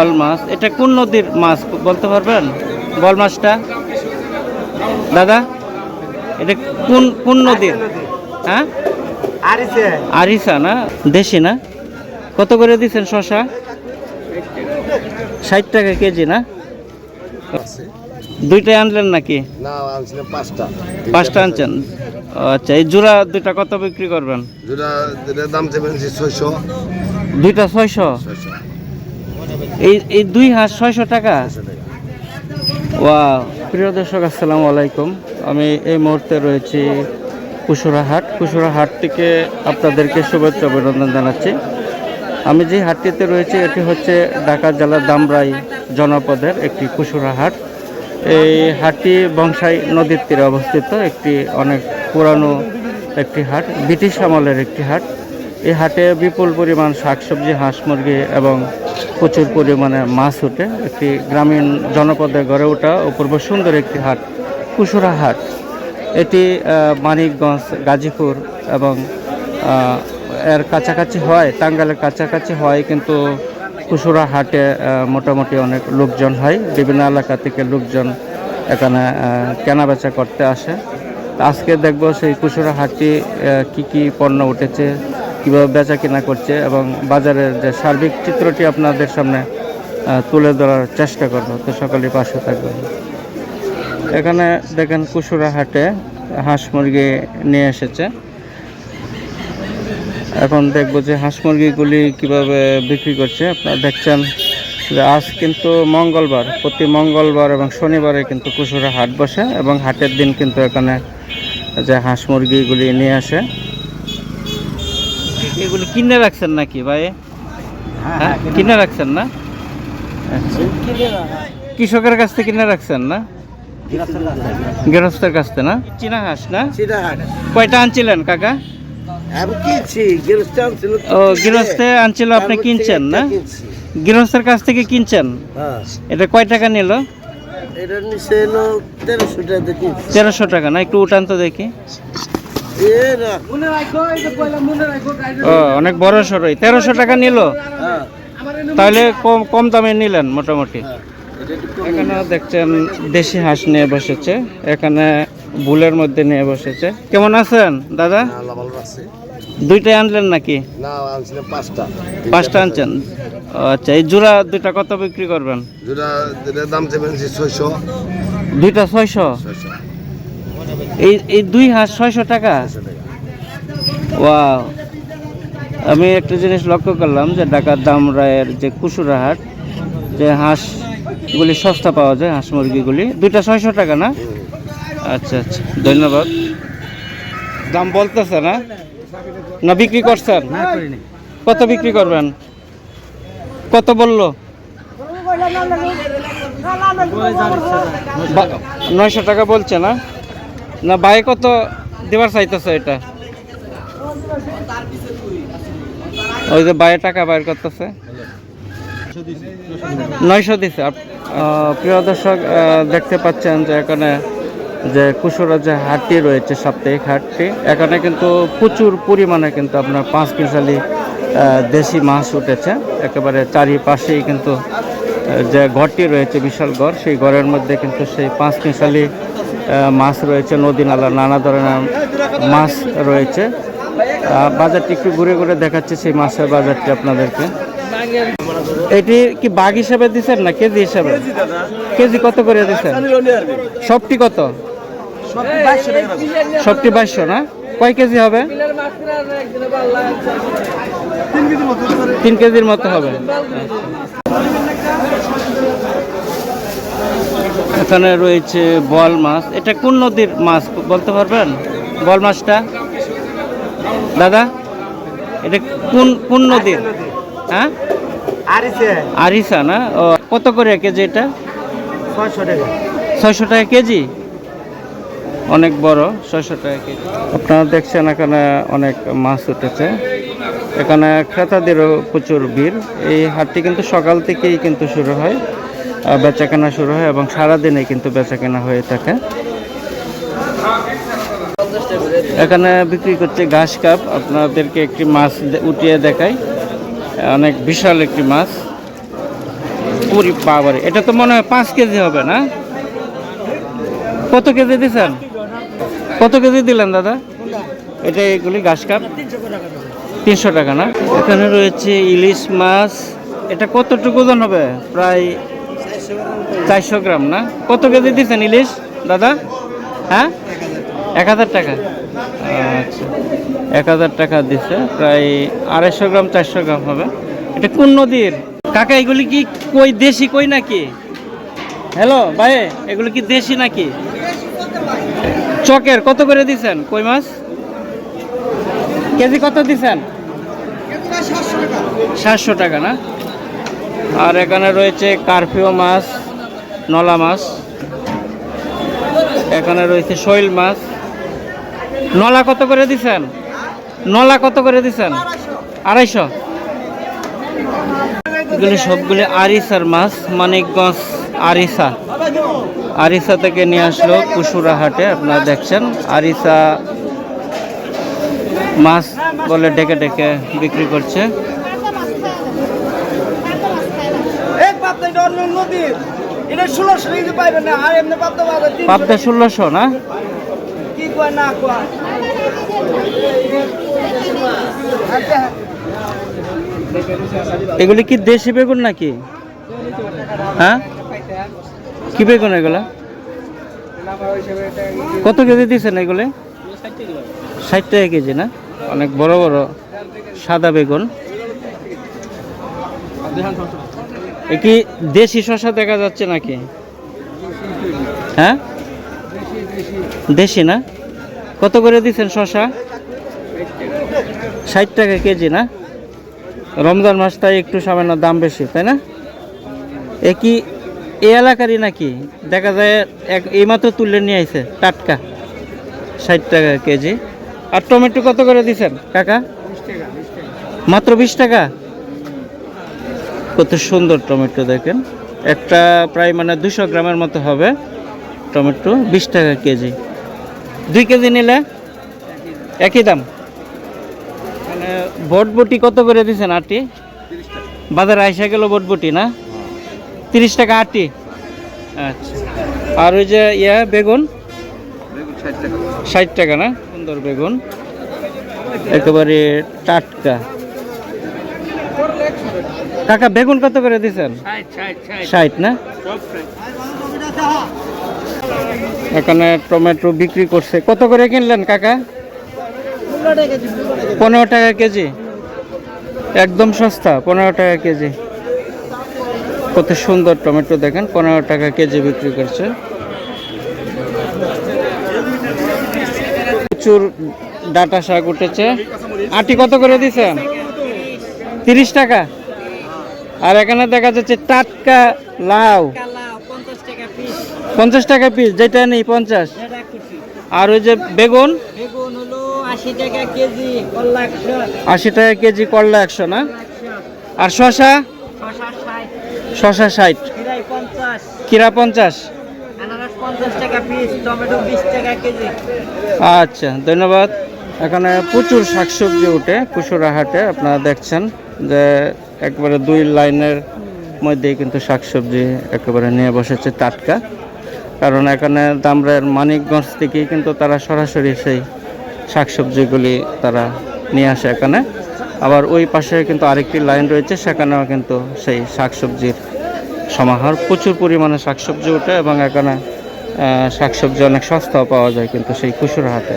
বল মাছ। এটা কোন নদীর মাছ বলতে পারবেন? বল মাছটা। দাদা এটা কোন কোন নদীর? হ্যাঁ? আরিসা। না? দেশি না? কত করে দিচ্ছেন শশা ষাট টাকা কেজি না? দুইটাই আনলেন নাকি? পাঁচটা। পাঁচটা আনছেন। আচ্ছা এই জোড়া দুইটা কত বিক্রি করবেন? যেটা দাম চাইবেন ছয়শো। দুইটা ছয়শো। এই এই দুই হাঁস ছয়শো টাকা? ওয়া প্রিয় দর্শক, আসসালামু আলাইকুম। আমি এই মুহূর্তে রয়েছি কুসুরা হাট। কুসুরা হাট থেকে আপনাদেরকে শুভেচ্ছা অভিনন্দন জানাচ্ছি। আমি যে হাটটিতে রয়েছি, এটি হচ্ছে ঢাকা জেলার দামরাই জনপদের একটি কুসুরা হাট। এই হাটটি বংশাই নদীর তীরে অবস্থিত। একটি অনেক পুরানো একটি হাট, ব্রিটিশ আমলের একটি হাট। এই হাটে বিপুল পরিমাণ শাকসবজি, হাঁস মুরগি এবং প্রচুর পরিমাণে মাছ ওঠে। একটি গ্রামীণ জনপদে গড়ে ওঠা অপূর্ব সুন্দর একটি হাট, কুসুরা হাট। এটি মানিকগঞ্জ, গাজীপুর এবং এর কাছাকাছি হয় টাঙ্গালের কাছাকাছি হয়, কিন্তু কুসুরা হাটে মোটামুটি অনেক লোকজন হয়। বিভিন্ন এলাকা থেকে লোকজন এখানে কেনাবেচা করতে আসে। আজকে দেখব সেই কুসুরা হাটটি কি কি পণ্য উঠেছে কীভাবে বেচা কিনা করছে এবং বাজারের যে সার্বিক চিত্রটি আপনাদের সামনে তুলে ধরার চেষ্টা করব। তো সকলে পাশে থাকবেন। এখানে দেখেন কুসুরা হাটে হাঁস মুরগি নিয়ে এসেছে। এখন দেখব যে হাঁস মুরগিগুলি কীভাবে বিক্রি করছে। আপনারা দেখছেন যে আজ কিন্তু মঙ্গলবার, প্রতি মঙ্গলবার এবং শনিবারে কিন্তু কুসুরা হাট বসে এবং হাটের দিন কিন্তু এখানে যে হাঁস মুরগিগুলি নিয়ে আসে। এগুলি কিনে রাখছেন নাকি ভাই? হ্যাঁ কিনে রাখছেন না? আচ্ছা। কৃষকের কাছ থেকে কিনে রাখছেন না? গৃহস্থের কাছ থেকে না? চীনা হাঁস না কয়টা আনছিলেন কাকা? কিনছি ও গৃহস্থে আনছিল আপনি কিনছেন না? গৃহস্থের কাছ থেকে কিনছেন? হ্যাঁ। এটা কয় টাকা নিল? তেরোশো টাকা না? একটু উঠান তো দেখি। না অনেক বড় সরই তেরোশো টাকা নিল? হ্যাঁ। তাহলে কম কম দামে নিলেন মোটামুটি। হ্যাঁ। এখানে দেখছেন দেশি হাঁস নিয়ে বসেছে এখানে বুলের মধ্যে নিয়ে বসেছে। কেমন আছেন দাদা? দুইটাই আনলেন নাকি? পাঁচটা। পাঁচটা আনছেন? আচ্ছা এই জোড়া দুইটা কত বিক্রি করবেন? যেটা দাম দুইটা ছয়শো। এই এই দুই হাঁস ছয়শো টাকা ওয়াও আমি একটা জিনিস লক্ষ্য করলাম যে ঢাকার দামরায়ের যে কুসুরা হাট যে হাঁসগুলি সস্তা পাওয়া যায় হাঁস মুরগিগুলি দুইটা ছয়শো টাকা না আচ্ছা আচ্ছা ধন্যবাদ দাম বলতেছে না না বিক্রি করছেন কত বিক্রি করবেন কত বলল নয়শো টাকা বলছে না না বাই কত দেবার চাইতেছে এটা। ওই যে বাইরে টাকা বাইর করতেছে। নয়শো দিছে। প্রিয় দর্শক দেখতে পাচ্ছেন যে এখানে যে কুসুরা যে হাটটি রয়েছে, সাপ্তাহিক হাটটি, এখানে কিন্তু প্রচুর পরিমাণে কিন্তু আপনার পাঁচ মিশালি দেশি মাছ উঠেছে। একেবারে চারিপাশেই কিন্তু যে ঘরটি রয়েছে, বিশাল ঘর, সেই ঘরের মধ্যে কিন্তু সেই পাঁচ মিশালি মাছ রয়েছে, নদী নালা, নানা ধরনের মাছ রয়েছে। বাজারটি একটু ঘুরে ঘুরে দেখাচ্ছে সেই মাছের বাজারটি আপনাদেরকে। এটি কি বাঘ হিসাবে দিচ্ছেন না কেজি হিসাবে? কেজি কত করে দিচ্ছেন? সবটি কত? সবটি বাইশশো না? কয় কেজি হবে? তিন কেজির মতো হবে। এখানে রয়েছে বল মাছ। এটা কোন নদীর মাছ বলতে পারবেন? বল মাছটা? দাদা এটা কোন কোন নদীর? হ্যাঁ? আরিসা। না? ও কত করে কেজি এটা? ছয়শো টাকা। ছয়শো টাকা কেজি? অনেক বড় ছয়শো টাকা কেজি। আপনারা দেখছেন এখানে অনেক মাছ উঠেছে। এখানে ক্রেতাদেরও প্রচুর ভিড়। এই হাটটি কিন্তু সকাল থেকেই কিন্তু শুরু হয়। বেচাকেনা শুরু হয় এবং সারাদিনে কিন্তু বেচাকেনা হয়ে থাকে। এখানে বিক্রি করছে ঘাস কাপ। আপনাদেরকে একটি মাছ উঠিয়ে দেখাই। অনেক বিশাল একটি মাছ। ওরে বাবারে, এটা তো মনে হয় পাঁচ কেজি হবে না? কত কেজি দিছেন? কত কেজি দিলেন দাদা? এটা এগুলি ঘাস কাপ। তিনশো টাকা না? এখানে রয়েছে ইলিশ মাছ। এটা কতটুকু ওজন হবে? প্রায় চারশো গ্রাম, না? কত কেজি দিচ্ছেন ইলিশ, দাদা? হ্যাঁ? এক হাজার টাকা। আচ্ছা এক হাজার টাকা দিচ্ছে, প্রায় আড়াইশো গ্রাম, চারশো গ্রাম হবে। এটা কোন নদীর? কাকা, এগুলি কি কই দেশি কই নাকি? হ্যালো, ভাই, এগুলো কি দেশি নাকি? চকের, কত করে দিছেন কই মাছ? কেজি কত দিছেন সাতশো টাকা, না? আর এখানে রয়েছে কার্ফিও মাছ, নলা মাছ। এখানে রয়েছে শৈল মাছ। নলা কত করে দিছেন? নলা কত করে দিছেন? আড়াইশো। এগুলি সবগুলি আরিসার মাছ, মানিকগঞ্জ আরিসা। আরিসা থেকে নিয়ে আসলো কুসুরা হাটে, আপনারা দেখছেন। আরিসা মাছ বলে ডেকে ডেকে বিক্রি করছে এক নদীর এটা ষোলোশো না আর এমনি পাবদা পাবে পাবদা ষোলোশো না? কি কয় না কয়। এগুলি কি দেশি বেগুন নাকি? হ্যাঁ? কি বেগুন এগুলা? কত কেজি দিচ্ছেন এগুলি? ষাট টাকা কেজি না? অনেক বড় বড় সাদা বেগুন। কি দেশি শশা দেখা যাচ্ছে নাকি? হ্যাঁ? দেশি না? কত করে দিচ্ছেন শশা ষাট টাকা কেজি না? রমজান মাসটাই একটু সামান্য দাম বেশি, তাই না? এ কি এই এলাকারই নাকি? দেখা যায় এক এইমাত্র তুলে নিয়ে আইছে, টাটকা। ষাট টাকা কেজি। আর টমেটো কত করে দিছেন, কাকা? মাত্র বিশ টাকা? কত সুন্দর টমেটো দেখেন। একটা প্রায় মানে দুশো গ্রামের মতো হবে টমেটো, বিশ টাকা কেজি। দুই কেজি নিলে? একই দাম? মানে বটবটি কত করে দিছেন আটি? বাজারে আইসা গেল বটবটি না? তিরিশ টাকা আটি। আচ্ছা। আর ওই যে ইয়া, বেগুন? ষাট টাকা। না সুন্দর বেগুন। একেবারে টাটকা। কাকা বেগুন কত করে দিছেন? ষাট না? এখানে টমেটো বিক্রি করছে। কত করে কিনলেন কাকা? পনেরো টাকা কেজি। একদম সস্তা পনেরো টাকা কেজি। কত সুন্দর টমেটো দেখেন পনেরো টাকা কেজি বিক্রি করছে। প্রচুর ডাটা শাক উঠেছে। আটি কত করে দিছেন? তিরিশ টাকা। আর এখানে দেখা যাচ্ছে টাটকা লাউ। পঞ্চাশ টাকা পিস যেটা নেই পঞ্চাশ। আর ওই যে বেগুন? আশি টাকা কেজি কল্লা একশো। আশি টাকা কেজি করলা একশো না? আর শশা? শশা ষাট। কিরা পঞ্চাশ। আচ্ছা ধন্যবাদ। এখানে প্রচুর শাকসবজি উঠে কুসুরা হাটে আপনারা দেখছেন যে একবারে দুই লাইনের মধ্যেই কিন্তু শাকসবজি একেবারে নিয়ে বসেছে টাটকা। কারণ এখানে দামরার মানিকগঞ্জ থেকেই কিন্তু তারা সরাসরি সেই শাকসবজিগুলি তারা নিয়ে আসে এখানে। আবার ওই পাশে কিন্তু আরেকটি লাইন রয়েছে, সেখানেও কিন্তু সেই শাকসবজির সমাহার। প্রচুর পরিমাণে শাকসবজি ওঠে এবং এখানে শাকসবজি অনেক সস্তাও পাওয়া যায় কিন্তু সেই কুসুরা হাটে।